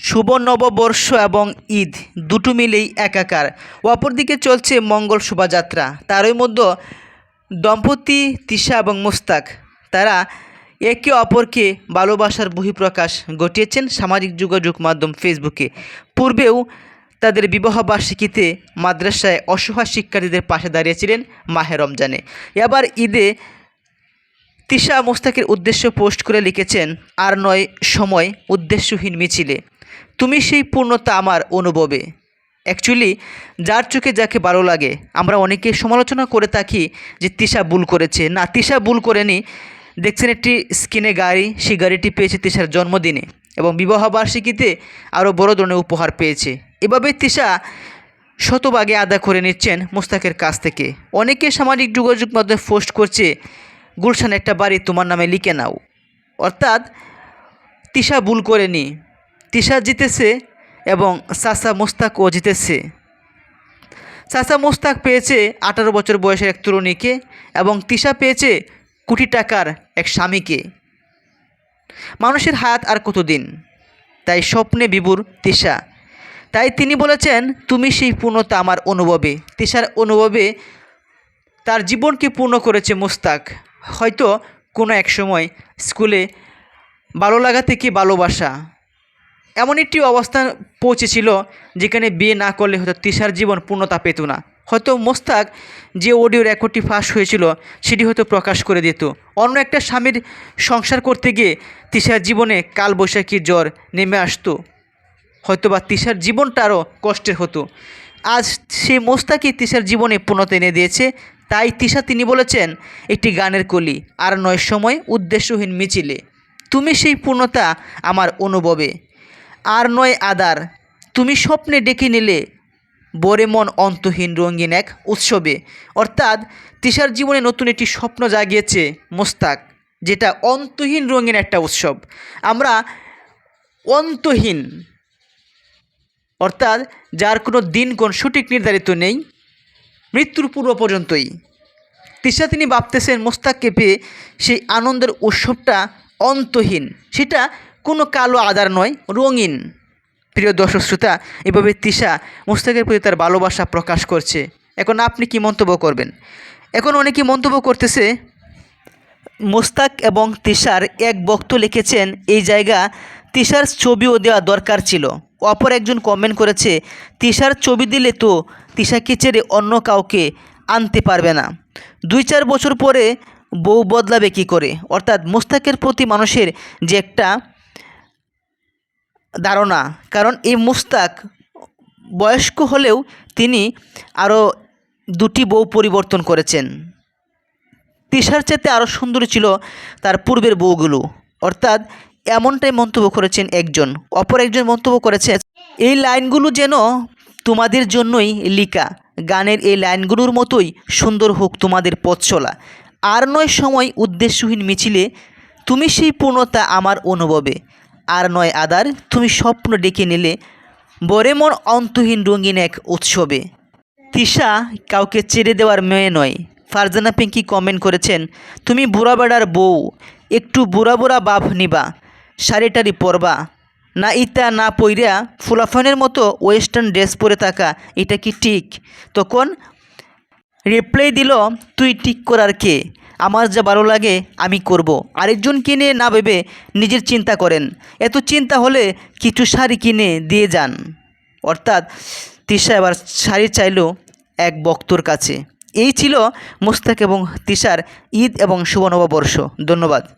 শুভ নববর্ষ এবং ঈদ দুটো মিলেই একাকার। অপরদিকে চলছে মঙ্গল শোভাযাত্রা। তারই মধ্যে দম্পতি তিশা এবং মুস্তাক, তারা একে অপরকে ভালোবাসার বহিঃপ্রকাশ ঘটিয়েছেন সামাজিক যোগাযোগ মাধ্যম ফেসবুকে। পূর্বেও তাদের বিবাহবার্ষিকীতে মাদ্রাসায় অসহায় শিক্ষার্থীদের পাশে দাঁড়িয়েছিলেন মাহে রমজানে। এবার ঈদে তিশা মোস্তাকের উদ্দেশ্য পোস্ট করে লিখেছেন, আর নয়, সময়, উদ্দেশ্যহীন মিছিলে। তুমি সেই পূর্ণতা আমার অনুভবে। অ্যাকচুয়ালি যার চোখে যাকে ভালো লাগে, আমরা অনেকে সমালোচনা করে থাকি যে তিশা ভুল করেছে। না, তিশা ভুল করেনি। দেখছেন একটি স্কিনে গাড়ি, সেই গাড়িটি পেয়েছে তিশার জন্মদিনে এবং বিবাহবার্ষিকীতে আরও বড় ধরনের উপহার পেয়েছে। এভাবে তিশা শতভাগে আদা করে নিচ্ছেন মুস্তাকের কাছ থেকে। অনেকে সামাজিক যোগাযোগ মাধ্যমে পোস্ট করছে, গুলশান একটা বাড়ি, তোমার নামে লিখে নাও। অর্থাৎ, তিশা ভুল করেনি। তিশা জিতেছে এবং সাসা মুস্তাকও জিতেছে। সাসা মুস্তাক পেয়েছে আঠারো বছর বয়সের এক তরুণীকে এবং তিশা পেয়েছে কোটি টাকার এক স্বামীকে। মানুষের হায়াত আর কতদিন? তাই স্বপ্নে বিভুর তিশা। তাই তিনি বলেছেন, তুমি সেই পূর্ণতা আমার অনুভবে। তিশার অনুভবে তার জীবনকে পূর্ণ করেছে মুস্তাক। হয়তো কোনো এক সময় স্কুলে ভালো লাগা থেকে ভালোবাসা? এমন একটি অবস্থান পৌঁছেছিল যেখানে বিয়ে না করলে হয়তো তিশার জীবন পূর্ণতা পেত না। হয়তো মোস্তাক যে অডিও রেকর্ডটি ফাঁস হয়েছিল, সেটি হয়তো প্রকাশ করে দিত। অন্য একটা স্বামীর সংসার করতে গিয়ে তিশার জীবনে কালবৈশাখী জ্বর নেমে আসতো। হয়তোবা তিশার জীবনটা আরও কষ্টের হতো। আজ সে মোস্তাকি তিশার জীবনে পূর্ণতা এনে দিয়েছে। তাই তিশা তিনি বলেছেন, একটি গানের কলি, আর নয় সময় উদ্দেশ্যহীন মিছিলে। তুমি সেই পূর্ণতা আমার অনুভবে। আর নয় আদার। তুমি স্বপ্নে ডেকে নিলে বরে মন অন্তহীন রঙিন এক উৎসবে। অর্থাৎ তিশার জীবনে নতুন একটি স্বপ্ন জাগিয়েছে মোস্তাক, যেটা অন্তহীন রঙিন একটা উৎসব। আমরা অন্তহীন। অর্থাৎ যার কোনো দিন কোন সঠিক নির্ধারিত নেই, মৃত্যুর পূর্ব পর্যন্তই। তিশা তিনি ভাবতেছেন মোস্তাককে পেয়ে সেই আনন্দের উৎসবটা অন্তহীন। সেটা কোনো কালো আদার নয়, রঙিন। প্রিয় দর্শক শ্রোতা, এভাবে তিশা মোস্তাকের প্রতি তার ভালোবাসা প্রকাশ করছে। এখন আপনি কি মন্তব্য করবেন? এখন অনেকে মন্তব্য করতেছে, মোস্তাক এবং তিশার এক বক্ত লিখেছেন, এই জায়গা তিশার ছবিও দেওয়া দরকার ছিল। অপর একজন কমেন্ট করেছে তিশার ছবি দিলে তো তিশাকে ছেড়ে অন্য কাউকে আনতে পারবে না। দুই চার বছর পরে বউ বদলাবে কি করে? অর্থাৎ মোস্তাকের প্রতি মানুষের যে একটা ধারণা। কারণ এই মুস্তাক বয়স্ক হলেও তিনি আরও দুটি বউ পরিবর্তন করেছেন। তিশার চেতে আরও সুন্দর ছিল তার পূর্বের বউগুলো। অর্থাৎ এমনটাই মন্তব্য করেছেন একজন। অপর একজন মন্তব্য করেছে, এই লাইনগুলো যেন তোমাদের জন্যই লিকা গানের এই লাইনগুলোর মতোই সুন্দর হোক তোমাদের পথ চলা। আর নয় সময় উদ্দেশ্যহীন মিছিলে তুমি সেই পূর্ণতা আমার অনুভবে। আর নয় আদার, তুমি স্বপ্ন ডেকে নিলে বরে মন অন্তহীন রঙিন এক উৎসবে। তিশা কাউকে ছেড়ে দেওয়ার মেয়ে নয়। ফারজানা পিঙ্কি কমেন্ট করেছেন, তুমি বুড়া বেড়ার বউ, একটু বুড়া বুড়া বাপ নিবা শাড়িটারি পরবা। না ইতা, না পইরা ফুলাফানের মতো ওয়েস্টার্ন ড্রেস পরে থাকা, এটা কি ঠিক? তখন রিপ্লাই দিল, তুই ঠিক করার কে? আমার যা ভালো লাগে, আমি করব। আরেকজন কিনে না ভেবে নিজের চিন্তা করেন। এত চিন্তা হলে কিছু শাড়ি কিনে দিয়ে যান। অর্থাৎ তিশা এবার শাড়ি চাইল এক বক্তর কাছে। এই ছিল মুস্তাক এবং তিশার ঈদ এবং শুভ নববর্ষ। ধন্যবাদ।